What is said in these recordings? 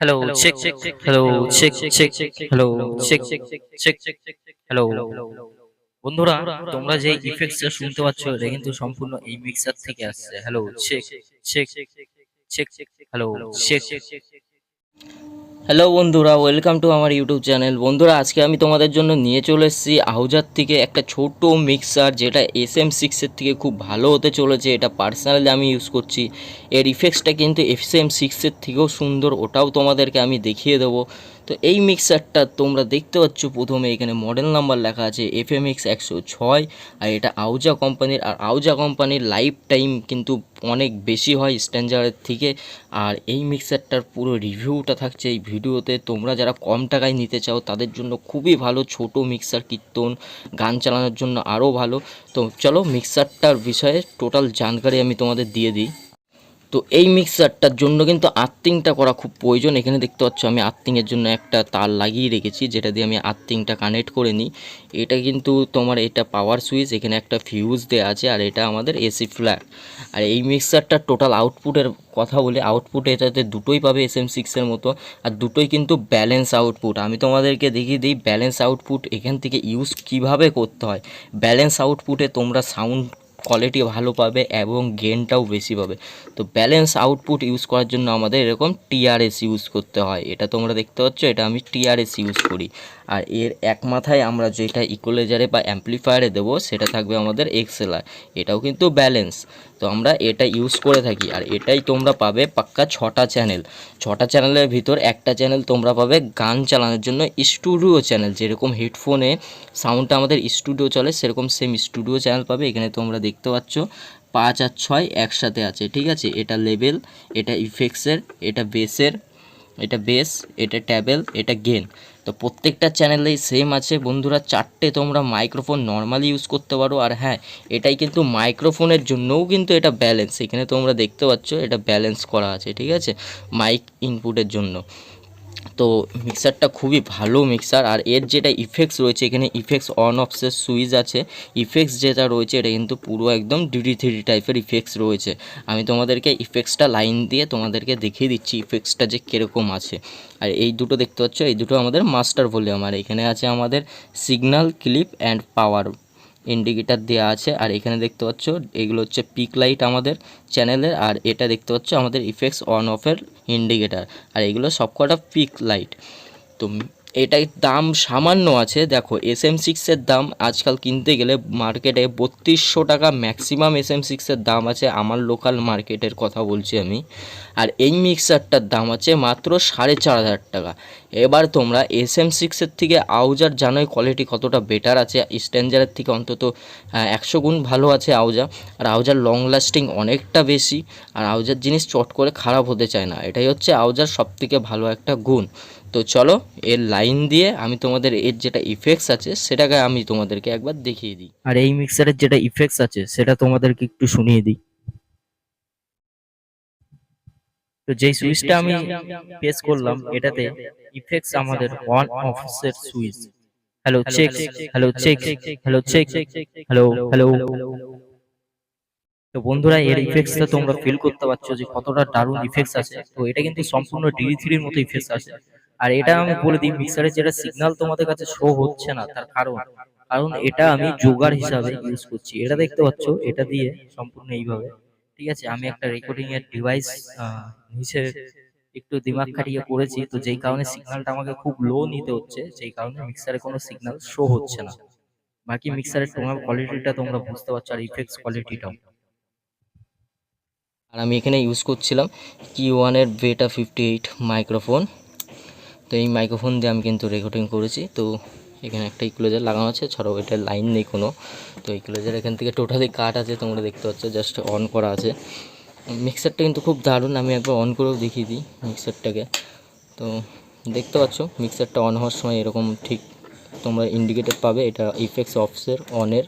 Hello check check hello check check hello check hello check hello বন্ধুরা তোমরা যে ইফেক্টসটা শুনতে পাচ্ছ এটা কিন্তু সম্পূর্ণ এই মিক্সার থেকে আসছে hello check check check hello check hello বন্ধুরা ওয়েলকাম টু আমার ইউটিউব চ্যানেল বন্ধুরা, আজকে আমি তোমাদের জন্য নিয়ে চলে এসেছি আহুজার থেকে একটা ছোট মিক্সার যেটা এস এম সিক্সের থেকে খুব ভালো হতে চলেছে। এটা পার্সোনালি আমি ইউজ করছি। এর ইফেক্টসটা কিন্তু এফ এম সিক্সের থেকেও সুন্দর, ওটাও তোমাদেরকে আমি দেখিয়ে দেবো। তো এই মিক্সারটা তোমরা দেখতে পাচ্ছ প্রথমে, এখানে মডেল নাম্বার লেখা আছে এফ এম এক্স একশো ছয়, আর এটা আউজা কোম্পানির আর আউজা কোম্পানির লাইফ টাইম কিন্তু অনেক বেশি হয় স্ট্যান্ডার্ডের থেকে। আর এই মিক্সারটার পুরো রিভিউটা থাকছে, এই ভিডিওতে তোমরা যারা কম টাকায় নিতে চাও, তাদের জন্য খুবই ভালো। ছোট মিক্সার কীর্তন, গান চালানোর জন্য আরও ভালো। তো চলো, মিক্সারটার বিষয়ে টোটাল জানকারি আমি তোমাদের দিয়ে দিই। তো এই মিক্সারটার জন্য কিন্তু আর্থিংটা করা খুব প্রয়োজন। এখানে দেখতে পাচ্ছ আমি আর্থিংয়ের জন্য একটা তার লাগিয়ে রেখেছি, যেটা দিয়ে আমি আর্থিংটা কানেক্ট করে নিই। এটা কিন্তু তোমার এটা পাওয়ার সুইচ এখানে একটা ফিউজ দেওয়া আছে, আর এটা আমাদের এসি ফ্ল্যাগ আর এই মিক্সারটার টোটাল আউটপুটের কথা বলে আউটপুট এটাতে দুটোই পাবে এস এম সিক্সের মতো, আর দুটোই কিন্তু ব্যালেন্স আউটপুট আমি তোমাদেরকে দেখিয়ে দিই ব্যালেন্স আউটপুট এখান থেকে ইউজ কীভাবে করতে হয়। ব্যালেন্স আউটপুটে তোমরা সাউন্ড কোয়ালিটি ভালো পাবে এবং গেনটাও বেশি পাবে। তো ব্যালেন্স আউটপুট ইউজ করার জন্য আমাদের এরকম টিআরএস ইউজ করতে হয়। এটা তোমরা দেখতে পাচ্ছ, এটা আমি টিআরএস ইউজ করি। আর এর এক মাথায় আমরা যেটা ইকোলেজারে বা অ্যাম্পলিফায়ারে দেবো, সেটা থাকবে আমাদের এক্সেলার এটাও কিন্তু ব্যালেন্স তো আমরা এটা ইউজ করে থাকি। আর এটাই তোমরা পাবে পাক্কা ছটা চ্যানেল ছটা চ্যানেলের ভিতর একটা চ্যানেল তোমরা পাবে গান চালানোর জন্য স্টুডিও চ্যানেল যেরকম হেডফোনে সাউন্ডটা আমাদের স্টুডিও চলে, সেরকম সেম স্টুডিও চ্যানেল পাবে। এখানে তোমরা দেখতে পাচ্ছ পাঁচ আর ছয় একসাথে আছে, ঠিক আছে? এটা লেভেল এটা ইফেক্টসের এটা বেসের এটা বেস এটা ট্যাবেল এটা গেন তো প্রত্যেকটা চ্যানেলেই সেম আছে। বন্ধুরা, চারটে তোমরা মাইক্রোফোন নর্মালি ইউজ করতে পারো। আর হ্যাঁ এটাই কিন্তু মাইক্রোফোনের জন্যও কিন্তু এটা ব্যালেন্স এখানে তোমরা দেখতে পাচ্ছ, এটা ব্যালেন্স করা আছে, ঠিক আছে? মাইক ইনপুটের জন্য। তো মিক্সারটা খুবই ভালো মিক্সার আর এর যেটা ইফেক্টস রয়েছে, এখানে ইফেক্টস অন অফসের সুইচ আছে। ইফেক্টস যেটা রয়েছে, এটা কিন্তু পুরো একদম ডিডি থ্রি টাইপের ইফেক্টস রয়েছে। আমি তোমাদেরকে ইফেক্টসটা লাইন দিয়ে তোমাদেরকে দেখিয়ে দিচ্ছি ইফেক্টসটা যে কীরকম আছে। আর এই দুটো দেখতে পাচ্ছ, এই দুটো আমাদের মাস্টার ভলিউম আর এখানে আছে আমাদের signal clip and power indicator দেওয়া আছে। আর এখানে দেখতে পাচ্ছ, এগুলো হচ্ছে পিক লাইট আমাদের চ্যানেলের আর এটা দেখতে পাচ্ছ আমাদের ইফেক্টস অন অফের ইন্ডিকেটার আর এগুলো সবকটা পিক লাইট তো এটার দাম সামান্য আছে। দেখো এস এম সিক্সের দাম আজকাল কিনতে গেলে মার্কেটে বত্রিশশো টাকা ম্যাক্সিমাম এস এম সিক্সের দাম আছে, আমার লোকাল মার্কেটের কথা বলছি আমি। আর এই মিক্সারটার দাম আছে মাত্র সাড়ে চার হাজার টাকা। এবার তোমরা এস এম সিক্সের থেকে আউজার জানোই কোয়ালিটি কতটা বেটার আছে। স্ট্যান্ডারের থেকে অন্তত একশো গুণ ভালো আছে আউজা আর আউজার লং লাস্টিং অনেকটা বেশি। আর আউজার জিনিস চট করে খারাপ হতে চায় না। এটাই হচ্ছে আউজার সবথেকে ভালো একটা গুণ। তো চলো এর লাইন দিয়ে আমি তোমাদের এর যেটা ইফেক্টস আছে সেটাকে আমি তোমাদেরকে একবার দেখিয়ে দিই। আর এই মিক্সারের যেটা ইফেক্টস আছে সেটা তোমাদেরকে একটু শুনিয়ে দিই। তো যেই সুইচটা আমি প্রেস করলাম এটাতে ইফেক্টস আমাদের অন অফ এর switch hello check hello check hello check hello hello তো বন্ধুরা এর ইফেক্টসটা তোমরা ফিল করতে পারছ যে কতটা দারুণ ইফেক্টস আছে। তো এটা কিন্তু সম্পূর্ণ ডিডি থ্রির মতো ইফেক্টস আছে। আর এটা আমি বলে দিই মিক্সারের যেটা সিগন্যাল তোমাদের কাছে শো হচ্ছে না তার কারণ। কারণ এটা আমি জোগাড় হিসাবে ইউজ করছি। এটা দেখতে পাচ্ছ এটা দিয়ে সম্পূর্ণ এইভাবে। ঠিক আছে আমি একটা রেকর্ডিং এর ডিভাইস নিচে একটু দিমাগ খাটিয়ে করেছি তো যেই কারণে সিগন্যালটা আমাকে খুব লো নিতে হচ্ছে যেই কারণে মিক্সারে কোনো সিগন্যাল শো হচ্ছে না। বাকি মিক্সারের তোমার কোয়ালিটিটা তোমরা বুঝতে পারছ আর ইফেক্টস কোয়ালিটিটাও আর আমি এখানে ইউজ করছিলাম কি ওয়ানের বেটা ফিফটি এইট মাইক্রোফোন তো এই মাইক্রোফোন দিয়ে আমি কিন্তু রেকর্ডিং করেছি। তো এখানে একটা ইকুলেজার লাগানো আছে, ছাড়াও এটা লাইন নেই কোনো। তো ইকুলেজার এখান থেকে টোটালি কাট আছে, তোমরা দেখতে পাচ্ছ জাস্ট অন করা আছে। মিক্সারটা কিন্তু খুব দারুণ, আমি একবার অন করেও দেখিয়ে দিই মিক্সারটাকে তো দেখতে পাচ্ছ মিক্সারটা অন হওয়ার সময় এরকম ঠিক তোমরা ইন্ডিকেটার পাবে, এটা ইফেক্টস অফসের অনের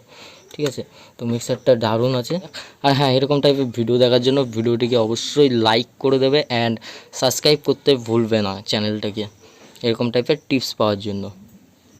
ঠিক আছে? তো মিক্সারটা দারুণ আছে। আর হ্যাঁ এরকম টাইপের ভিডিও দেখার জন্য, ভিডিওটিকে অবশ্যই লাইক করে দেবে অ্যান্ড সাবস্ক্রাইব করতে ভুলবে না চ্যানেলটাকে এরকম টাইপের টিপস পাওয়ার জন্য।